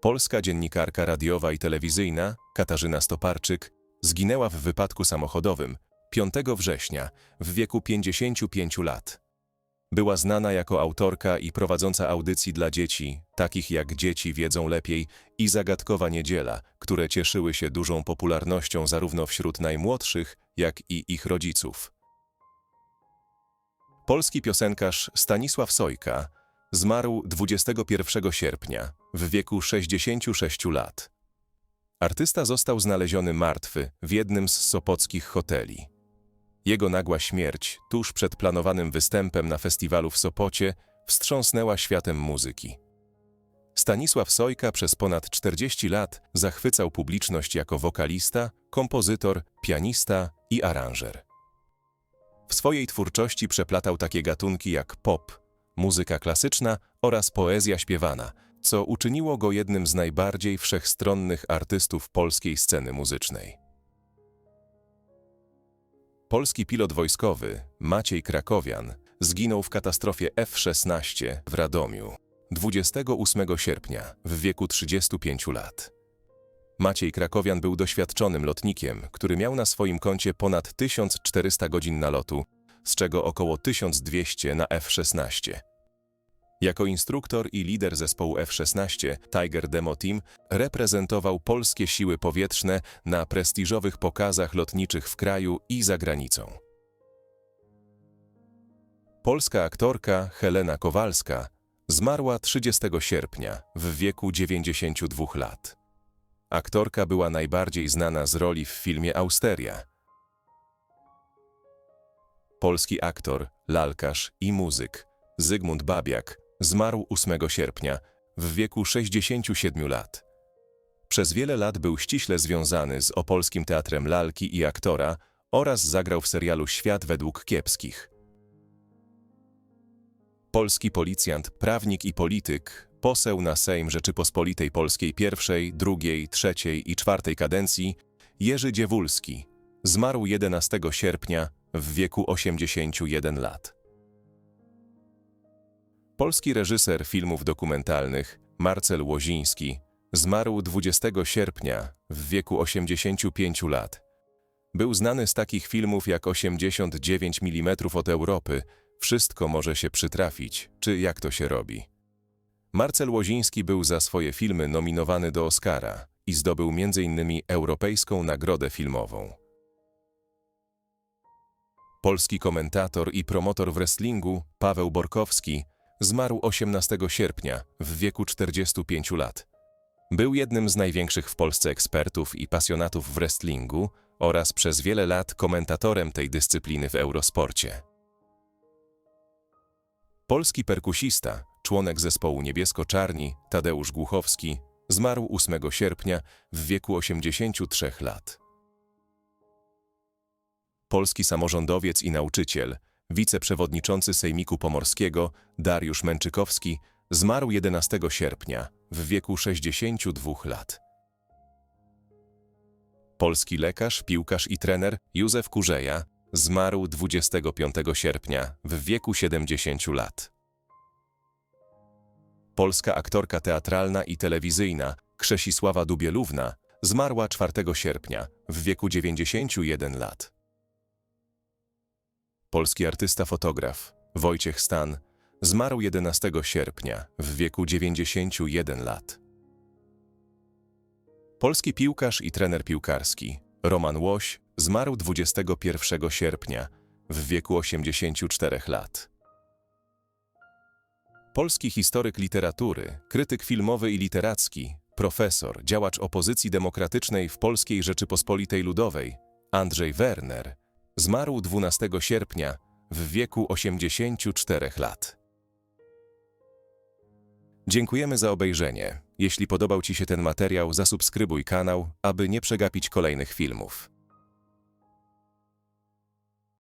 Polska dziennikarka radiowa i telewizyjna Katarzyna Stoparczyk zginęła w wypadku samochodowym 5 września w wieku 55 lat. Była znana jako autorka i prowadząca audycji dla dzieci, takich jak Dzieci wiedzą lepiej i Zagadkowa Niedziela, które cieszyły się dużą popularnością zarówno wśród najmłodszych, jak i ich rodziców. Polski piosenkarz Stanisław Sojka zmarł 21 sierpnia w wieku 66 lat. Artysta został znaleziony martwy w jednym z sopockich hoteli. Jego nagła śmierć tuż przed planowanym występem na festiwalu w Sopocie wstrząsnęła światem muzyki. Stanisław Sojka przez ponad 40 lat zachwycał publiczność jako wokalista, kompozytor, pianista i aranżer. W swojej twórczości przeplatał takie gatunki jak pop, muzyka klasyczna oraz poezja śpiewana, co uczyniło go jednym z najbardziej wszechstronnych artystów polskiej sceny muzycznej. Polski pilot wojskowy Maciej Krakowian zginął w katastrofie F-16 w Radomiu 28 sierpnia w wieku 35 lat. Maciej Krakowian był doświadczonym lotnikiem, który miał na swoim koncie ponad 1400 godzin nalotu, z czego około 1200 na F-16. Jako instruktor i lider zespołu F-16 Tiger Demo Team reprezentował polskie siły powietrzne na prestiżowych pokazach lotniczych w kraju i za granicą. Polska aktorka Helena Kowalska zmarła 30 sierpnia w wieku 92 lat. Aktorka była najbardziej znana z roli w filmie Austeria. Polski aktor, lalkarz i muzyk Zygmunt Babiak zmarł 8 sierpnia w wieku 67 lat. Przez wiele lat był ściśle związany z Opolskim Teatrem Lalki i Aktora oraz zagrał w serialu Świat według kiepskich. Polski policjant, prawnik i polityk, poseł na Sejm Rzeczypospolitej Polskiej pierwszej, drugiej, trzeciej i czwartej kadencji Jerzy Dziewulski zmarł 11 sierpnia w wieku 81 lat. Polski reżyser filmów dokumentalnych Marcel Łoziński zmarł 20 sierpnia w wieku 85 lat. Był znany z takich filmów jak 89 mm od Europy, Wszystko może się przytrafić, czy jak to się robi. Marcel Łoziński był za swoje filmy nominowany do Oscara i zdobył m.in. Europejską Nagrodę Filmową. Polski komentator i promotor wrestlingu Paweł Borkowski zmarł 18 sierpnia w wieku 45 lat. Był jednym z największych w Polsce ekspertów i pasjonatów wrestlingu oraz przez wiele lat komentatorem tej dyscypliny w Eurosporcie. Polski perkusista, członek zespołu Niebiesko-Czarni Tadeusz Głuchowski zmarł 8 sierpnia w wieku 83 lat. Polski samorządowiec i nauczyciel, wiceprzewodniczący Sejmiku Pomorskiego Dariusz Męczykowski zmarł 11 sierpnia w wieku 62 lat. Polski lekarz, piłkarz i trener Józef Kurzeja zmarł 25 sierpnia w wieku 70 lat. Polska aktorka teatralna i telewizyjna Krzesisława Dubielówna zmarła 4 sierpnia w wieku 91 lat. Polski artysta fotograf Wojciech Stan zmarł 11 sierpnia w wieku 91 lat. Polski piłkarz i trener piłkarski Roman Łoś zmarł 21 sierpnia w wieku 84 lat. Polski historyk literatury, krytyk filmowy i literacki, profesor, działacz opozycji demokratycznej w Polskiej Rzeczypospolitej Ludowej, Andrzej Werner, zmarł 12 sierpnia w wieku 84 lat. Dziękujemy za obejrzenie. Jeśli podobał Ci się ten materiał, zasubskrybuj kanał, aby nie przegapić kolejnych filmów.